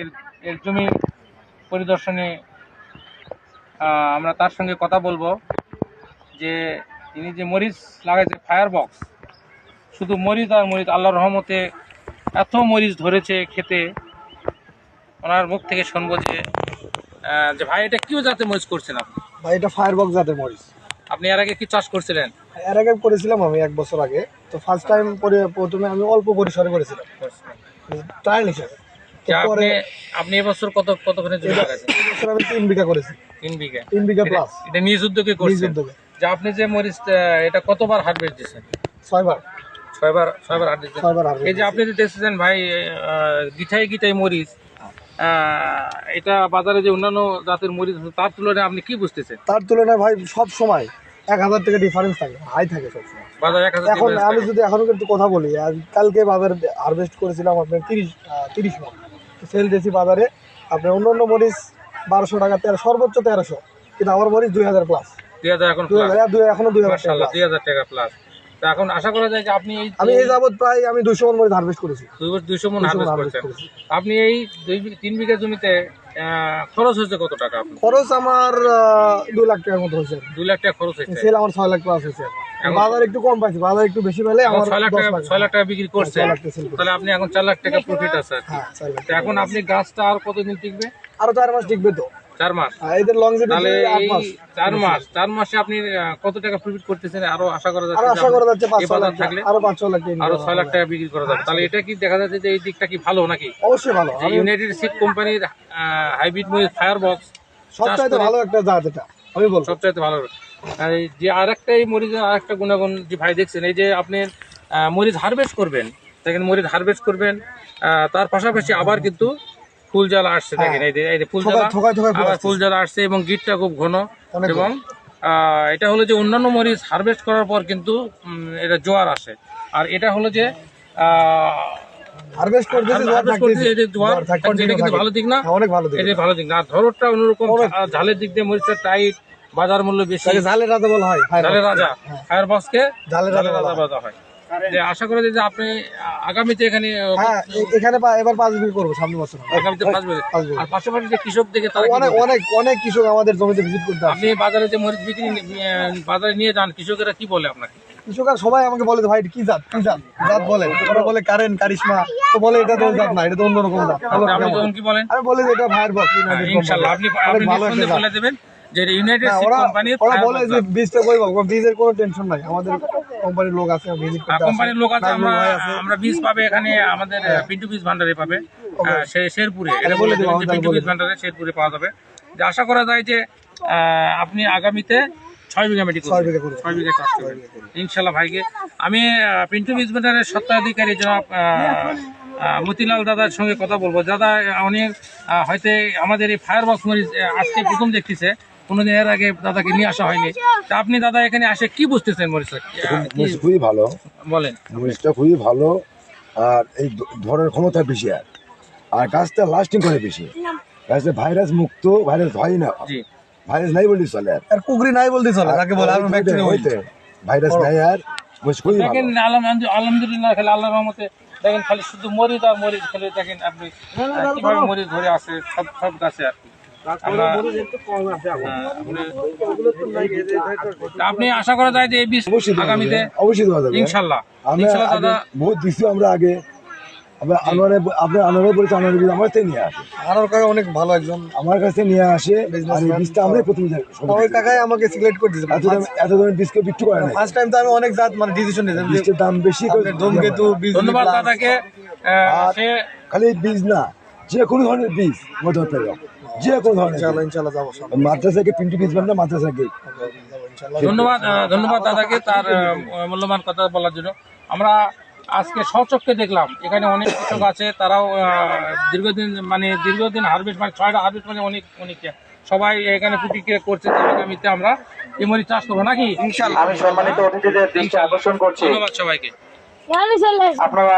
এর এর জমি পরিদর্শনে আমরা তার সঙ্গে কথা বলব যে তিনি যে মরিচ লাগাইছে ফায়ার বক্স শুধু মরিচ আর মরিচ আল্লাহর রহমতে এত মরিচ ধরেছে খেতে। ওনার মুখ থেকে শুনব যে যে ভাই এটা কিও জাতে মরিচ করছেন আপনি? ভাই এটা ফায়ার বক্স জাতের মরিচ। আপনি এর আগে কি চাষ করছিলেন? এর আগে করেছিলাম আমি এক বছর আগে। তো ফার্স্ট টাইম পরে প্রথমে আমি অল্প পরিসরে করেছিলাম। ট্রায়াল হিসেবে। আপনি আপনি এবছর কত কতখানি জমি লাগাইছেন? আমি বিঘা করেছি। বিঘা। বিঘা প্লাস এটা নিজ উদ্যোগে করছেন? যে আপনি যে মরিচ এটা কতবার হারভেস্ট দিয়েছেন? ছয়বার। ছয়বার ছয়বার হার দিয়েছেন? ছয়বার এই যে আপনি ভাই গিঠাই গিঠাই মরিচ এটা বাজারে যে অন্যান্য জাতের মরিচ আছে তার তুলনায় আপনি কি বুঝতেছেন? তার তুলনায় ভাই সব সময় এক হাজার টাকা ডিফারেন্স থাকে হাই থাকে সব সময়। বাজার এক হাজার এখন আমি যদি এখনও কিন্তু কথা বলি কালকে বাজারে হারভেস্ট করেছিলাম আপনার তিরিশ তিরিশ মন। সেল দিয়েছি বাজারে। আপনার অন্য অন্য মরিচ বারোশো টাকা তেরো সর্বোচ্চ তেরোশো। কিন্তু আমার মরিচ দুই হাজার প্লাস দুই হাজার এখন দুই হাজার দুই এখনও দুই হাজার টাকা মার্শাল্লাহ plus। দুই হাজার টাকা প্লাস তা এখন আশা করা যায় যে আপনি এই আমি এই যাবৎ প্রায় আমি দুইশো মন মরিচ হারভেস্ট করেছি। মন হারভেস্ট আপনি এই দুই তিন বিঘা জমিতে খরচ হয়েছে কত টাকা খরচ আমার দুই লাখ টাকার মতো হয়েছে। দুই লাখ টাকা খরচ হয়েছে। সেল আমার ছয় লাখ প্লাস হয়েছে। বাজার একটু কম পাইছি বাজার একটু বেশি পেলে আমার ছয় লাখ টাকা লাখ ছয় লাখ টাকা বিক্রি করছে sell করছি। তাহলে আপনি এখন চার লাখ টাকা প্রফিট আছে। হ্যাঁ তো এখন আপনি গাছটা আর কতদিন টিকবে? আরও চার মাস টিকবে তো। চার মাস। আর এদের লং তাহলে মাস। চার মাস চার মাসে আপনি কত টাকা প্রফিট করতেছেন? আরও আশা করা যাচ্ছে আরও আশা করা যাচ্ছে পাঁচ এই ছয় বাজার লাখ থাকলে আরও পাঁচ ছয় লাখ টাকা আরও income ছয় লাখ টাকা বিক্রি করা যাবে। তাহলে এটা কি দেখা যাচ্ছে যে এই দিকটা কি ভালো নাকি? অবশ্যই ভালো। ইউনাইটেড কোম্পানির হাইব্রিড মরিচ ফায়ার বক্স সবচাইতে ভালো একটা জাত এটা আমি বলব। সবচাইতে ভালো। আর যে আরেকটা এই মরিচের আরেকটা গুণাগুণ যে ভাই দেখছেন এই যে আপনি মরিচ হারভেস্ট করবেন দেখেন মরিচ হারভেস্ট করবেন তার পাশাপাশি আবার কিন্তু ফুল জ্বালা আসছে দেখেন এই যে ফুল জ্বালা আবার। ফুল জ্বালা আসছে এবং গিটটা খুব ঘন এবং এটা হলো যে অন্যান্য মরিচ হারভেস্ট করার পর কিন্তু এটা জোয়ার আসে। আর এটা হলো যে হারভেস্ট করতেছি জোয়ার এটা কিন্তু ভালো দিক না? অনেক ভালো দিক। এটা ভালো দিক না। আর ধরোটা অন্যরকম ঝালের দিক দিয়ে মরিচটা টাইট বাজার মূল্য বেশি। জালের রাজা বলা হয় ঝালের রাজা ফায়ার বক্সকে ঝালের রাজা বলা হয়। হয়। আশা করি যে আপনি আগামীতে এখানে হ্যাঁ এখানে এবার পাঁচ বিঘি করব সামনে বছর। আগামীতে পাঁচ বিঘা। আর পাশাপাশি যে কৃষক থেকে তারা অনেক অনেক অনেক কৃষক আমাদের জমিতে ভিজিট করতে আসে। আপনি বাজারে যে মরিচ বিক্রি বাজারে নিয়ে যান কৃষকেরা কি বলে আপনাকে? কৃষকরা সবাই আমাকে বলে ভাই কি জাত? কি জাত? জাত বলে। ওরা বলে কারেন্ট কারিশমা। তো বলে এটা তো জাত না এটা তো অন্যরকম জাত। ভালো আপনি কি বলেন? আমি বলি যে এটা ভাইয়ের বক্স ইনশাল্লাহ আপনি আপনি জাত। বলে দেবেন। যে ইউনাইটেড ওরা কোম্পানির ওরা বলে যে বীজটা কই পাবো বীজের কোনো টেনশন নাই। আমাদের কোম্পানির লোক আছে ভিজিট করতে কোম্পানির লোক আছে আমরা আমরা বীজ পাবে এখানে আমাদের পিন্টু বীজ ভান্ডারে পাবে। শেরপুরে। এটা বলে যে পিন্টু বীজ ভান্ডারে শেরপুরে পাওয়া যাবে। যে আশা করা যায় যে আপনি আগামীতে ছয় বিঘা মেডি ছয় বিঘা। ছয় বিঘা চাষ করবেন। ইনশাল্লাহ ভাইকে। আমি পিন্টু বীজ ভান্ডারের সত্ত্বাধিকারী জনাব মতিলাল দাদার সঙ্গে কথা বলব। দাদা অনেক হয়তো আমাদের এই ফায়ার বক্স মরিচ আজকে প্রথম দেখতেছে। কোনোদিন এর আগে দাদাকে নিয়ে আসা হয়নি। তা আপনি দাদা এখানে আসে কি বুঝতেছেন মরিচ মরিচ খুবই ভালো। বলেন। মরিচটা খুবই ভালো আর এই ধরার ক্ষমতা বেশি আর। আর গাছটা লাস্টিং করে বেশি। গাছটা ভাইরাস মুক্ত ভাইরাস হয় না। ভাইরাস নাই বলতে চলে আর। আর কুকরি নাই বলতে চলে তাকে বলে আর ব্যাকটেরিয়া হইতে ভাইরাস নাই আর ভালো। দেখেন আলহামদুলিল্লাহ আলহামদুলিল্লাহ খালি আল্লাহ রহমতে দেখেন খালি শুধু মরিচ আর মরিচ খালি দেখেন আপনি কীভাবে মরিচ ধরে আছে সব সব গাছে আর আপনি- আশা করা যায় যে এই বীজ আগামীতে অবশ্যই দেওয়া যাবে। ইনশাল্লাহ। আমরা ইনশাল্লাহ আগে দাদা বহুত দিছি আমরা আগে। আনোয়ারে আপনার আনোয়ারে বলেছে আনোয়ারে বীজ আমার থেকে নিয়ে আসে। আনার কাকা অনেক ভালো একজন আমার কাছে নিয়ে আসে আর এই বীজটা আমরাই প্রথম ওই কাকাই আমাকে সিলেক্ট করে দিয়েছে। এত দাম এত দামের বীজকে বিক্রি করে ফার্স্ট টাইম তো আমি অনেক জাত মানে ডিসিশন নিয়েছিলাম যে দাম বেশি করে ধূমকেতু বীজ ধন্যবাদ দাদাকে। খালি বীজ না যে কোনো ধরনের বীজ মধ্যে যে কোনো ধরনের ইনশাআল্লাহ যাব সব মাদ্রাসাকে পিন্টু বীজ বান্ধব মাদ্রাসাকে ইনশাআল্লাহ ধন্যবাদ ধন্যবাদ দাদাকে তার মূল্যবান কথা বলার জন্য। আমরা আজকে সচক্ষে দেখলাম এখানে অনেক কৃষক আছে তারাও আহ, দীর্ঘদিন মানে দীর্ঘদিন হারভেস্ট মানে ছয়টা হারভেস্ট মানে অনেক অনেক। সবাই এখানে প্রতিক্রিয়া করছে আগামীতে আমরা মরিচ চাষ করব নাকি? আমি সম্মানিত অতিথিদের আকর্ষণ করছি। ধন্যবাদ সবাইকে. আপনারা